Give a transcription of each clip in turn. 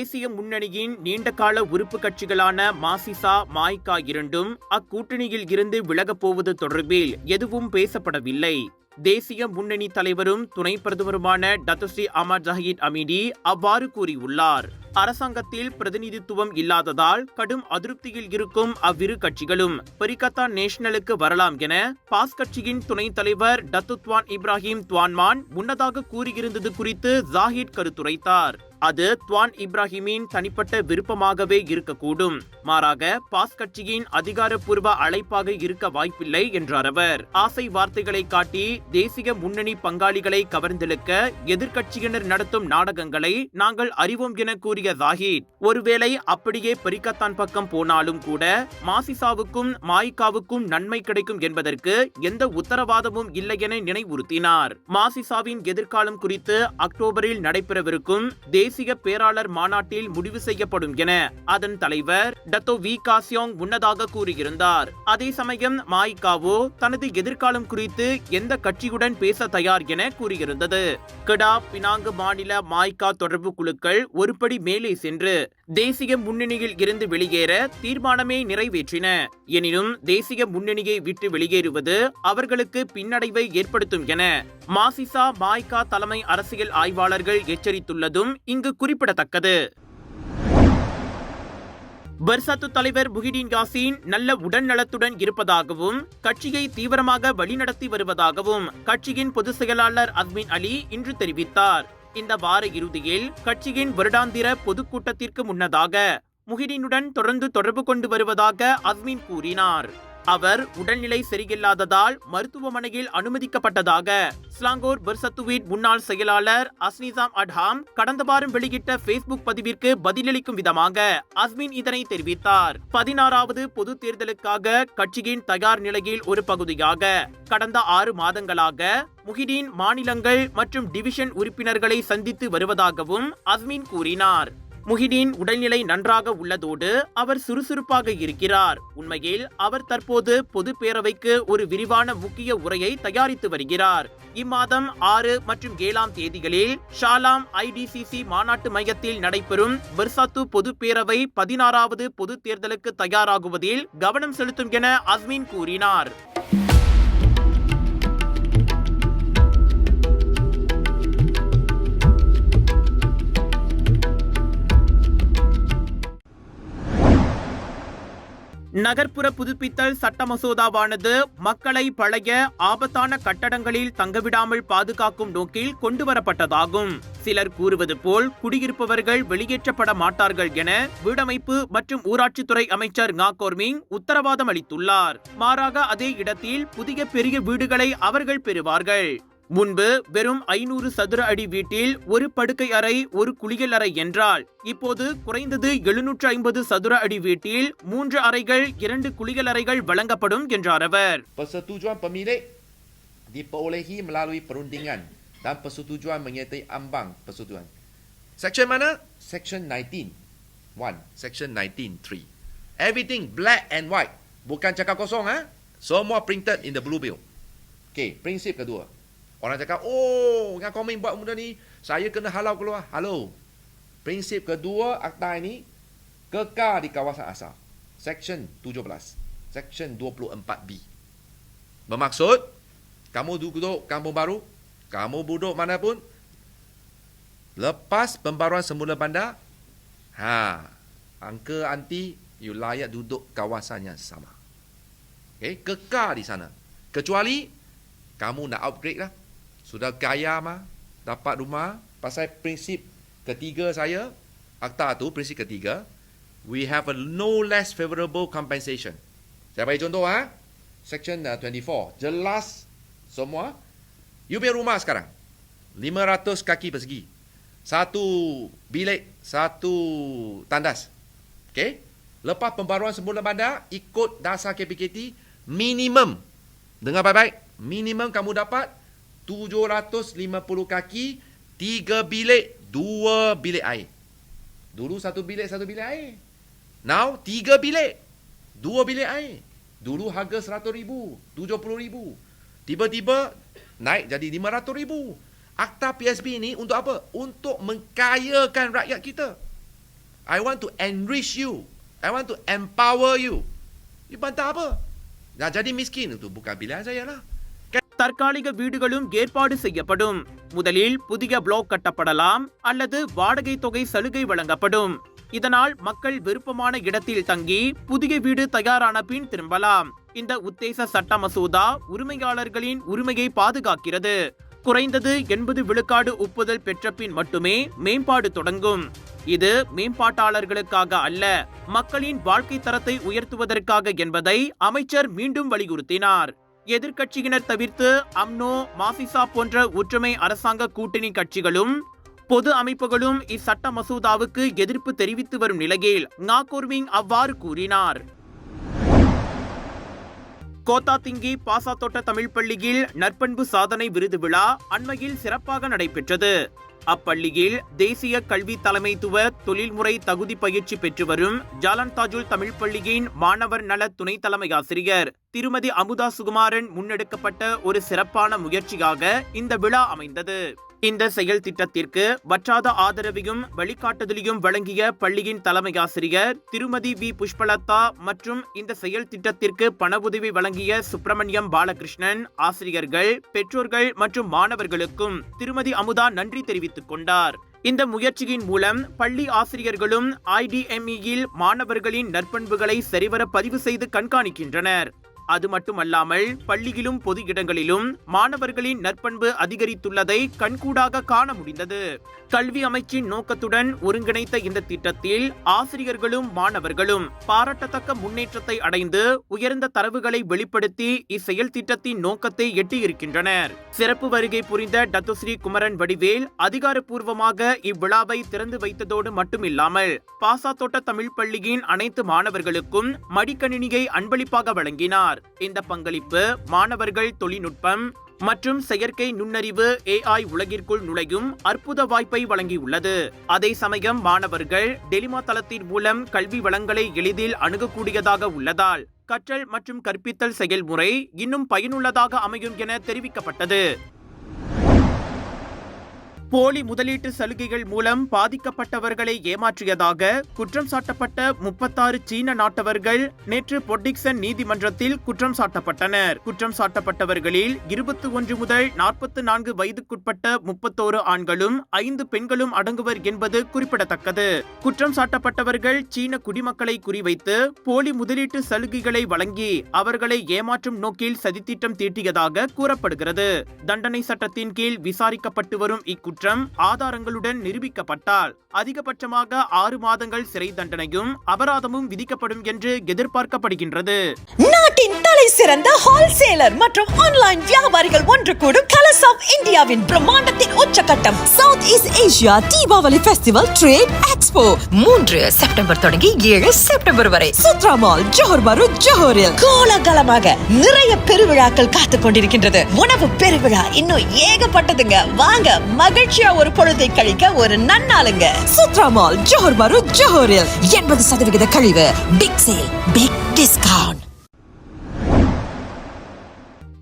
தேசிய முன்னணியின் நீண்டகால உறுப்பு கட்சிகளான மாசிசா மாய்கா இரண்டும் அக்கூட்டணியில் இருந்து விலகப் போவது தொடர்பில் எதுவும் பேசப்படவில்லை. தேசிய முன்னணி தலைவரும் துணை பிரதமருமான டத்துஸ்ரீ அமர் ஜஹீத் அமீடி அவ்வாறு கூறியுள்ளார். அரசாங்கத்தில் பிரதிநிதித்துவம் இல்லாததால் கடும் அதிருப்தியில் இருக்கும் அவ்விரு கட்சிகளும் பெரிகத்தா நேஷனலுக்கு வரலாம் என பாஸ் கட்சியின் துணைத் தலைவர் டத்து துவான் இப்ராஹிம் துவான்மான் முன்னதாக கூறியிருந்தது குறித்து ஜாஹித் கருத்துரைத்தார். அது துவான் இப்ராஹிமின் தனிப்பட்ட விருப்பமாகவே இருக்கக்கூடும். மாறாக பாஸ் கட்சியின் அதிகாரப்பூர்வ அழைப்பாக இருக்க வாய்ப்பில்லை என்றார் அவர். ஆசை வார்த்தைகளை காட்டி தேசிய முன்னணி பங்காளிகளை கவர்ந்தெழுக்க எதிர்க்கட்சியினர் நடத்தும் நாடகங்களை நாங்கள் அறிவோம் என கூறிய ஜாஹித் ஒருவேளை அப்படியே பெரிக்கத்தான் பக்கம் போனாலும் கூட மாசிசாவுக்கும் மாய்காவுக்கும் நன்மை கிடைக்கும் என்பதற்கு எந்த உத்தரவாதமும் இல்லை என நினைவுறுத்தினார். மாசிசாவின் எதிர்காலம் குறித்து அக்டோபரில் நடைபெறவிருக்கும் தேசிய பேராளர் மாநாட்டில் முடிவு செய்யப்படும் என அதன் தலைவர் டத்தோ வி காசியோங் முன்னதாக கூறியிருந்தார். அதே சமயம் மாய்காவோ தனது எதிர்காலம் குறித்து எந்த கட்சியுடன் பேச தயார் என கூறியிருந்தது. கெடா பினாங்கு மாநில மாய்கா தொடர்பு குழுக்கள் ஒருபடி மேலே சென்று தேசிய முன்னணியில் இருந்து வெளியேற தீர்மானமே நிறைவேற்றின. எனினும் தேசிய முன்னணியை விட்டு வெளியேறுவது அவர்களுக்கு பின்னடைவை ஏற்படுத்தும் என மாசிசா மாய்கா தலைமை அரசியல் ஆய்வாளர்கள் எச்சரித்துள்ளதும் இங்கு குறிப்பிடத்தக்கது. பர்சாத்து தலைவர் முஹிடீன் யாசின் நல்ல உடல்நலத்துடன் இருப்பதாகவும் கட்சியை தீவிரமாக வழிநடத்தி வருவதாகவும் கட்சியின் பொதுச் செயலாளர் அஸ்மின் அலி இன்று தெரிவித்தார். இந்த வார இறுதியில் கட்சியின் வருடாந்திர பொதுக்கூட்டத்திற்கு முன்னதாக முஹிடினுடன் தொடர்ந்து தொடர்பு கொண்டு வருவதாக அஸ்மின் கூறினார். அவர் உடல்நிலை சரியில்லாததால் மருத்துவமனையில் அனுமதிக்கப்பட்டதாக ஸ்லாங்கோர் பர்சத்துவீட் முன்னாள் செயலாளர் அஸ்னிசாம் அட்ஹாம் கடந்த வாரம் வெளியிட்ட பேஸ்புக் பதிவிற்கு பதிலளிக்கும் விதமாக அஸ்மின் இதனை தெரிவித்தார். பதினாறாவது பொது தேர்தலுக்காக கட்சியின் தயார் நிலையில் ஒரு பகுதியாக கடந்த ஆறு மாதங்களாக முஹிடீன் மாநிலங்கள் மற்றும் டிவிஷன் உறுப்பினர்களை சந்தித்து வருவதாகவும் அஸ்மின் கூறினார். முஹிதீன் உடல்நிலை நன்றாக உள்ளதோடு அவர் சுறுசுறுப்பாக இருக்கிறார். உண்மையில் அவர் தற்போது பொது பேரவைக்கு ஒரு விரிவான முக்கிய உரையை தயாரித்து வருகிறார். இம்மாதம் ஆறு மற்றும் ஏழாம் தேதிகளில் ஷாலாம் ஐடிசிசி மாநாட்டு மையத்தில் நடைபெறும் பெர்சாத்து பொது பேரவை பதினாறாவது பொது தேர்தலுக்கு தயாராகுவதில் கவனம் செலுத்தும் என அஸ்மின் கூறினார். நகர்ப்புற புதுப்பித்தல் சட்ட மசோதாவானது மக்களை பழைய ஆபத்தான கட்டடங்களில் தங்கவிடாமல் பாதுகாக்கும் நோக்கில் கொண்டுவரப்பட்டதாகும். சிலர் கூறுவது போல் குடியிருப்பவர்கள் வெளியேற்றப்பட மாட்டார்கள் என வீடமைப்பு மற்றும் ஊராட்சித்துறை அமைச்சர் நாகோர்மிங் கோர்மிங் உத்தரவாதம் அளித்துள்ளார். மாறாக அதே இடத்தில் புதிய பெரிய வீடுகளை அவர்கள் பெறுவார்கள். முன்பு வெறும் ஐநூறு சதுர அடி வீட்டில் ஒரு படுக்கை அறை ஒரு குளியல் அறை என்றால் இப்போது குறைந்தது எழுநூற்று ஐம்பது சதுர அடி வீட்டில் மூன்று அறைகள் இரண்டு குளியல் அறைகள் வழங்கப்படும் என்றார் அவர் Persetujuan pemilik diperolehi melalui perundingan dan persetujuan menyertai ambang persetujuan. Section mana? Section 19. 1. Section 19. 3. Everything black and white. Bukan cakap kosong ha? Semua printed in the blue bill. Okay, prinsip kedua. Orang cakap, oh, yang komen buat benda ni, saya kena halau keluar. Halo. Prinsip kedua akta ini, kekal di kawasan asal. Section 17. Section 24B. Bermaksud, kamu duduk kampung baru, kamu duduk mana pun, lepas pembaruan semula bandar, ha, angka anti, you layak duduk kawasan yang sama. Okay, kekal di sana. Kecuali, kamu nak upgrade lah. Sudah kaya mah, dapat rumah, pasal prinsip ketiga saya, akta tu prinsip ketiga, we have a no less favorable compensation. Saya bagi contoh ha. Section uh, 24. Jelas semua. You punya rumah sekarang. 500 kaki persegi. Satu bilik, satu tandas. Okay? Lepas pembaruan semula bandar, ikut dasar KPKT, minimum. Dengar baik-baik. Minimum kamu dapat 750 kaki, 3 bilik, 2 bilik air. Dulu satu bilik, satu bilik air. Now, 3 bilik, 2 bilik air. Dulu harga 100 ribu, 70 ribu. Tiba-tiba naik jadi 500 ribu. Akta PSB ini untuk apa? Untuk mengkayakan rakyat kita. I want to enrich you. I want to empower you. You bantah apa? Nak jadi miskin itu bukan pilihan saya lah. தற்காலிக வீடுகளும் ஏற்பாடு செய்யப்படும். முதலில் புதிய black கட்டப்படலாம் அல்லது வாடகை தொகை சலுகை வழங்கப்படும். இதனால் மக்கள் விருப்பமான இடத்தில் தங்கி புதிய வீடு தயாரான பின் திரும்பலாம். இந்த உத்தேச சட்ட மசோதா உரிமையாளர்களின் உரிமையை பாதுகாக்கிறது. குறைந்தது எண்பது விழுக்காடு ஒப்புதல் பெற்ற பின் மட்டுமே மேம்பாடு தொடங்கும். இது மேம்பாட்டாளர்களுக்காக அல்ல மக்களின் வாழ்க்கை தரத்தை உயர்த்துவதற்காக என்பதை அமைச்சர் மீண்டும் வலியுறுத்தினார். எதிர்க்கட்சியினர் தவிர்த்து அம்னோ மாசிசா போன்ற ஒற்றுமை அரசாங்க கூட்டணி கட்சிகளும் பொது அமைப்புகளும் இச்சட்ட மசோதாவுக்கு எதிர்ப்பு தெரிவித்து வரும் நிலையில் நாகோர்விங் அவ்வாறு கூறினார். கோத்தாத்திங்கி பாசாத்தோட்ட தமிழ் பள்ளியில் நற்பண்பு சாதனை விருது விழா அண்மையில் சிறப்பாக நடைபெற்றது. அப்பள்ளியில் தேசிய கல்வி தலைமைத்துவ தொழில்முறை தகுதி பயிற்சி பெற்று வரும் ஜாலன் தாஜுல் தமிழ் பள்ளியின் மாணவர் நல துணை தலைமை ஆசிரியர் திருமதி அமுதா சுகுமாரன் முன்னெடுக்கப்பட்ட ஒரு சிறப்பான முயற்சியாக இந்த விழா அமைந்தது. இந்த செயல் திட்டத்திற்கு வற்றாத ஆதரவையும் வழிகாட்டுதலையும் வழங்கிய பள்ளியின் தலைமை ஆசிரியர் திருமதி வி. புஷ்பலதா மற்றும் இந்த செயல் திட்டத்திற்கு பண உதவி வழங்கிய சுப்பிரமணியம் பாலகிருஷ்ணன் ஆசிரியர்கள் பெற்றோர்கள் மற்றும் மாணவர்களுக்கும் திருமதி அமுதா நன்றி தெரிவித்துக் கொண்டார். இந்த முயற்சியின் மூலம் பள்ளி ஆசிரியர்களும் ஐடிஎம்இயில் மாணவர்களின் நற்பண்புகளை சரிவர பதிவு செய்து கண்காணிக்கின்றனர். அது மட்டுமல்லாமல் பள்ளியிலும் பொது இடங்களிலும் மாணவர்களின் நற்பண்பு அதிகரித்துள்ளதை கண்கூடாக காண முடிந்தது. கல்வி அமைச்சின் நோக்கத்துடன் ஒருங்கிணைத்த இந்த திட்டத்தில் ஆசிரியர்களும் மாணவர்களும் பாராட்டத்தக்க முன்னேற்றத்தை அடைந்து உயர்ந்த தரவுகளை வெளிப்படுத்தி இச்செயல் திட்டத்தின் நோக்கத்தை எட்டியிருக்கின்றனர். சிறப்பு வருகை புரிந்த டத்துஸ்ரீ குமரன் வடிவேல் அதிகாரப்பூர்வமாக இவ்விழாவை திறந்து வைத்ததோடு மட்டுமில்லாமல் பாசாத்தோட்ட தமிழ் பள்ளியின் அனைத்து மாணவர்களுக்கும் மடிக்கணினியை அன்பளிப்பாக வழங்கினார். இந்த பங்களிப்பு மாணவர்கள் தொழில்நுட்பம் மற்றும் செயற்கை நுண்ணறிவு ஏஐ உலகிற்குள் நுழையும் அற்புத வாய்ப்பை வழங்கியுள்ளது. அதே சமயம் மாணவர்கள் டெலிமா தளத்தின் மூலம் கல்வி வளங்களை எளிதில் அணுகக்கூடியதாக உள்ளதால் கற்றல் மற்றும் கற்பித்தல் செயல்முறை இன்னும் பயனுள்ளதாக அமையும் என தெரிவிக்கப்பட்டது. போலி முதலீட்டு சலுகைகள் மூலம் பாதிக்கப்பட்டவர்களை ஏமாற்றியதாக குற்றம் சாட்டப்பட்ட முப்பத்தாறு சீன நாட்டவர்கள் நேற்று பொட்டிக்சன் நீதிமன்றத்தில் குற்றம் சாட்டப்பட்டனர். குற்றம் சாட்டப்பட்டவர்களில் இருபத்தி ஒன்று முதல் நாற்பத்தி நான்கு வயதுக்குட்பட்ட முப்பத்தோரு ஆண்களும் ஐந்து பெண்களும் அடங்குவர் என்பது குறிப்பிடத்தக்கது. குற்றம் சாட்டப்பட்டவர்கள் சீன குடிமக்களை குறிவைத்து போலி முதலீட்டு சலுகைகளை வழங்கி அவர்களை ஏமாற்றும் நோக்கில் சதித்திட்டம் தீட்டியதாக கூறப்படுகிறது. தண்டனை சட்டத்தின் கீழ் விசாரிக்கப்பட்டு வரும் இக்குற்றம் ஆதாரங்களுடன் நிரூபிக்கப்பட்டால் அதிகபட்சமாக ஆறு மாதங்கள் சிறை தண்டனையும் அபராதமும் விதிக்கப்படும் என்று எதிர்பார்க்கப்படுகின்றது. நாட்டின் தலை சிறந்த ஹோல்சேலர் மற்றும் ஆன்லைன் வியாபாரிகள் ஒன்று கூடும் கலர்ஸ் ஆஃப் இந்தியாவின் பிரம்மாண்டத்தின் உச்சகட்டம் south east Asia Deepavali festival trade expo மூன்று செப்டம்பர் தொடங்கி ஏழு செப்டம்பர் வரை. சுத்ரா மால் ஜோஹர் பரு ஜோஹரில். கோலாகலமாக நிறைய பெருவிழாக்கள் காத்து கொண்டிருக்கின்றது. உணவு பெருவிழா இன்னும் ஏகப்பட்டதுங்க. வாங்க மகிழ்ச்சியா ஒரு பொழுதை கழிக்க ஒரு நன்னாளுங்க. சுத்ரா மால் ஜோஹர் பரு ஜோஹரில். எண்பது சதவிகித கழிவு. Big sale big discount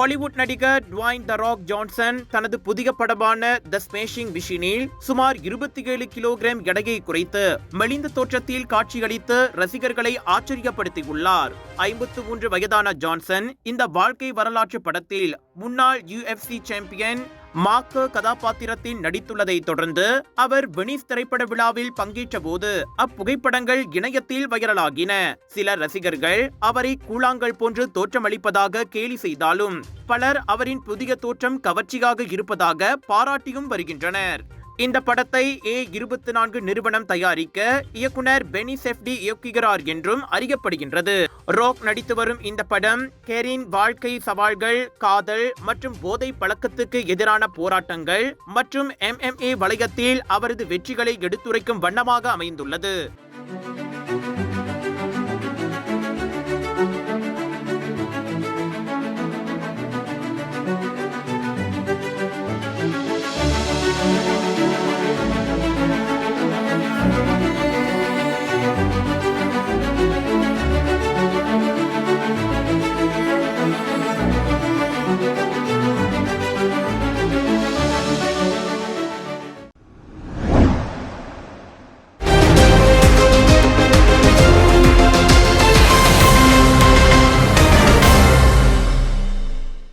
Hollywood நடிகர் டுவாயின் த ராக் ஜான்சன் தனது புதிய படமான த ஸ்மேஷிங் மிஷினில் சுமார் இருபத்தி ஏழு கிலோகிராம் எடையை குறைத்து மெலிந்த தோற்றத்தில் காட்சியளித்து ரசிகர்களை ஆச்சரியப்படுத்தியுள்ளார். ஐம்பத்து மூன்று வயதான ஜான்சன் இந்த வாழ்க்கை வரலாற்று படத்தில் முன்னாள் யுஎஃப்சி சாம்பியன் மாக்க கதாபாத்திரத்தில் நடித்துள்ளதை தொடர்ந்து அவர் வெனிஸ் திரைப்பட விழாவில் பங்கேற்ற போது அப்புகைப்படங்கள் இணையத்தில் வைரலாகின. சில ரசிகர்கள் அவரை கூழாங்கல் போன்று தோற்றமளிப்பதாக கேலி செய்தாலும் பலர் அவரின் புதிய தோற்றம் கவர்ச்சியாக இருப்பதாக பாராட்டியும் வருகின்றனர். இந்த படத்தை ஏ இருபத்தி நான்கு நிறுவனம் தயாரிக்க இயக்குனர் பெனி செஃப்டி இயக்குகிறார் என்றும் அறியப்படுகின்றது. ரோக் நடித்து வரும் இந்த படம் கெரின் வாழ்க்கை சவால்கள் காதல் மற்றும் போதை பழக்கத்துக்கு எதிரான போராட்டங்கள் மற்றும் எம்எம்ஏ வளையத்தில் அவரது வெற்றிகளை எடுத்துரைக்கும் வண்ணமாக அமைந்துள்ளது.